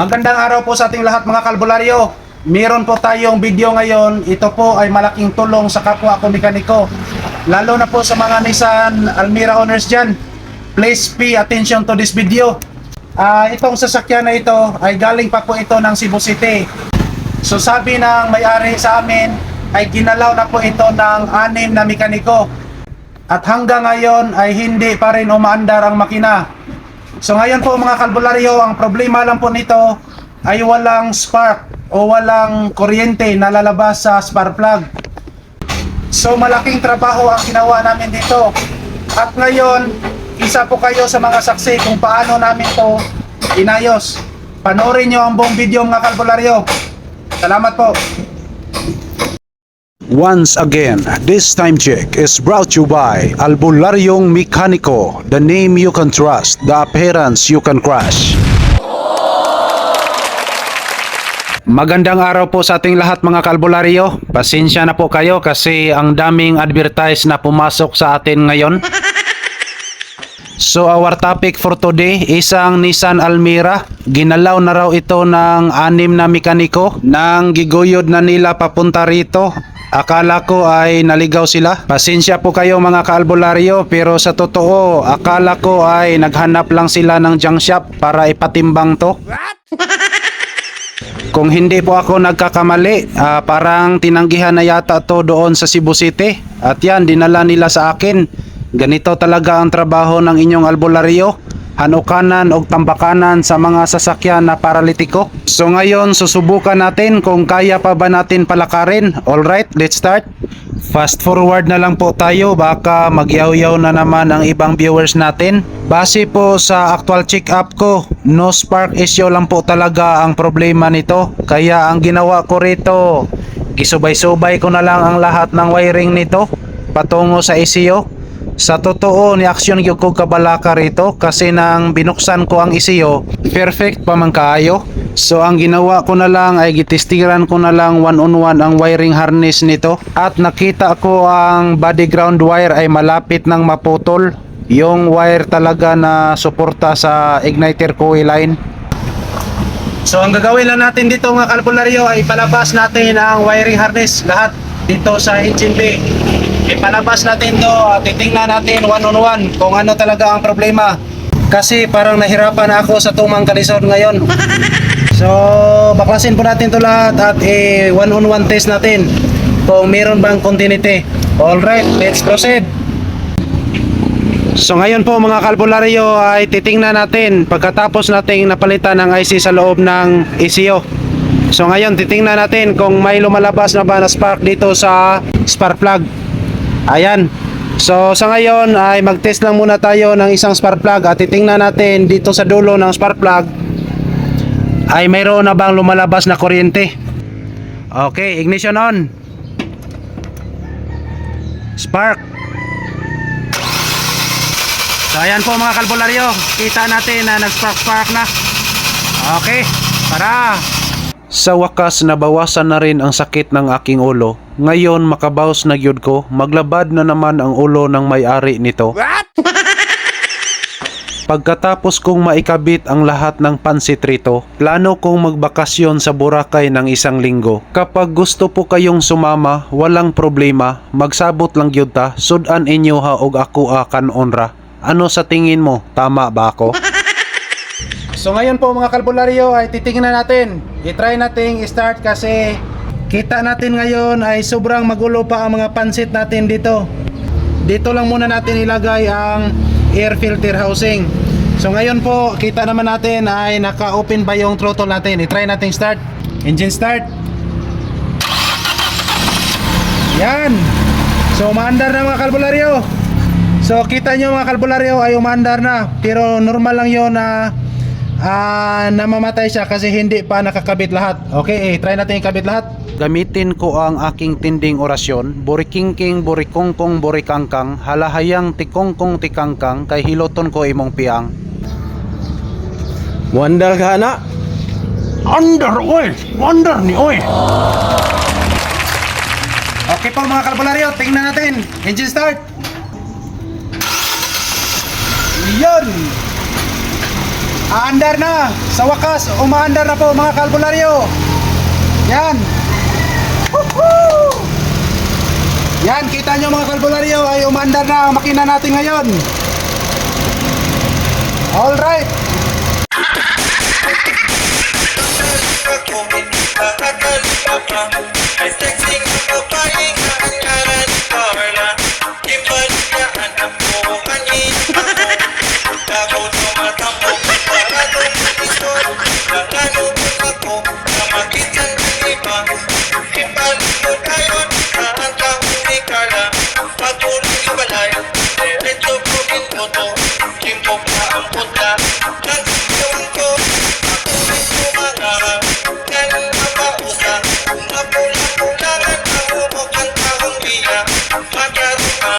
Magandang araw po sa ating lahat mga kalbularyo. Meron po tayong video ngayon. Ito po ay malaking tulong sa kapwa ko mekaniko. Lalo na po sa mga Nissan Almira owners dyan. Please pay attention to this video. Ah, itong sasakyan na ito ay galing pa po ito ng Cebu City. So sabi ng may-ari sa amin ay ginalaw na po ito ng anim na mekaniko. At hanggang ngayon ay hindi pa rin umaandar ang makina. So ngayon po mga kalbularyo, ang problema lang po nito ay walang spark o walang kuryente na lalabas sa spark plug. So malaking trabaho ang ginawa namin dito. At ngayon, isa po kayo sa mga saksi kung paano namin to inayos. Panoorin nyo ang buong video mga kalbularyo. Salamat po. Once again, this time check is brought to you by Albularyong Mekaniko, the name you can trust, the appearance you can crush. Magandang araw po sa ating lahat mga kalbularyo. Pasensya na po kayo kasi ang daming advertise na pumasok sa atin ngayon. So our topic for today, isang Nissan Almira. Ginalaw na raw ito ng anim na mekaniko nang giguyod na nila papunta rito. Akala ko ay naligaw sila. Pasensya po kayo mga kaalbularyo pero sa totoo, akala ko ay naghanap lang sila ng junk shop para ipatimbang to. Kung hindi po ako nagkakamali, ah, parang tinanggihan na yata to doon sa Cebu City. At yan, dinala nila sa akin. Ganito talaga ang trabaho ng inyong albularyo. Hanukanan o tambakanan sa mga sasakyan na paralitiko. So ngayon, susubukan natin kung kaya pa ba natin palakarin. Alright, let's start. Fast forward na lang po tayo baka magyaw-yaw na naman ang ibang viewers natin. Base po sa actual check-up ko, no spark issue lang po talaga ang problema nito. Kaya ang ginawa ko rito, gisubay-subay ko na lang ang lahat ng wiring nito patungo sa ECU. Sa totoo ni aksyon gyud ko kabalaka rito kasi nang binuksan ko ang ECU, perfect pa man kaayo. So ang ginawa ko na lang ay gitestiran ko na lang one on one ang wiring harness nito at nakita ko ang body ground wire ay malapit nang maputol. Yung wire talaga na suporta sa igniter coil line. So ang gagawin lang natin dito mga kalbularyo ay palabas natin ang wiring harness lahat dito sa engine bay. Ipalabas natin to at titingnan natin one on one kung ano talaga ang problema. Kasi parang nahirapan ako sa tumang kalisod ngayon. So baklasin po natin to lahat at eh, one on one test natin kung meron bang continuity. Alright, let's proceed. So ngayon po mga kalbularyo ay titingnan natin pagkatapos nating napalitan ng IC sa loob ng ECU. So ngayon titingnan natin kung may lumalabas na ba na spark dito sa spark plug. Ayan. So sa ngayon ay mag-test lang muna tayo ng isang spark plug at titingnan natin dito sa dulo ng spark plug ay mayroon na bang lumalabas na kuryente. Okay, ignition on. Spark. So ayan po mga kalbularyo, kita natin na nag-spark-spark na. Okay, para. Sa wakas nabawasan na rin ang sakit ng aking ulo. Ngayon makabaws na gyud ko, maglabad na naman ang ulo ng may-ari nito. Pagkatapos kong maikabit ang lahat ng pansit rito, plano kong magbakasyon sa Boracay ng isang linggo. Kapag gusto po kayong sumama, walang problema, magsabot lang gyud ta, sudan inyo ha og ako a kanonra. Ano sa tingin mo? Tama ba ako? So ngayon po mga kalbularyo ay titingnan natin. I-try nating i-start kasi kita natin ngayon ay sobrang magulo pa ang mga pansit natin dito. Dito lang muna natin ilagay ang air filter housing. So ngayon po kita naman natin ay naka-open ba yung throttle natin. I-try nating start. Engine start. Yan. So umaandar na mga kalbularyo. So kita nyo mga kalbularyo ay umaandar na pero normal lang yon na ah, namamatay siya kasi hindi pa nakakabit lahat. Okay, eh, try natin ikabit lahat. Gamitin ko ang aking tinding orasyon, burikingking, burikongkong, burikangkang, halahayang tikongkong tikangkang, kay hiloton ko imong piyang. Wonder ka na? Under oil! Under ni oil! Okay po mga kalbularyo, tingnan natin. Engine start. Yan! Aandar na. Sa wakas, umaandar na po mga kalbularyo. Yan. Woohoo! Yan, kita nyo mga kalbularyo ay umaandar na ang makina natin ngayon. Alright.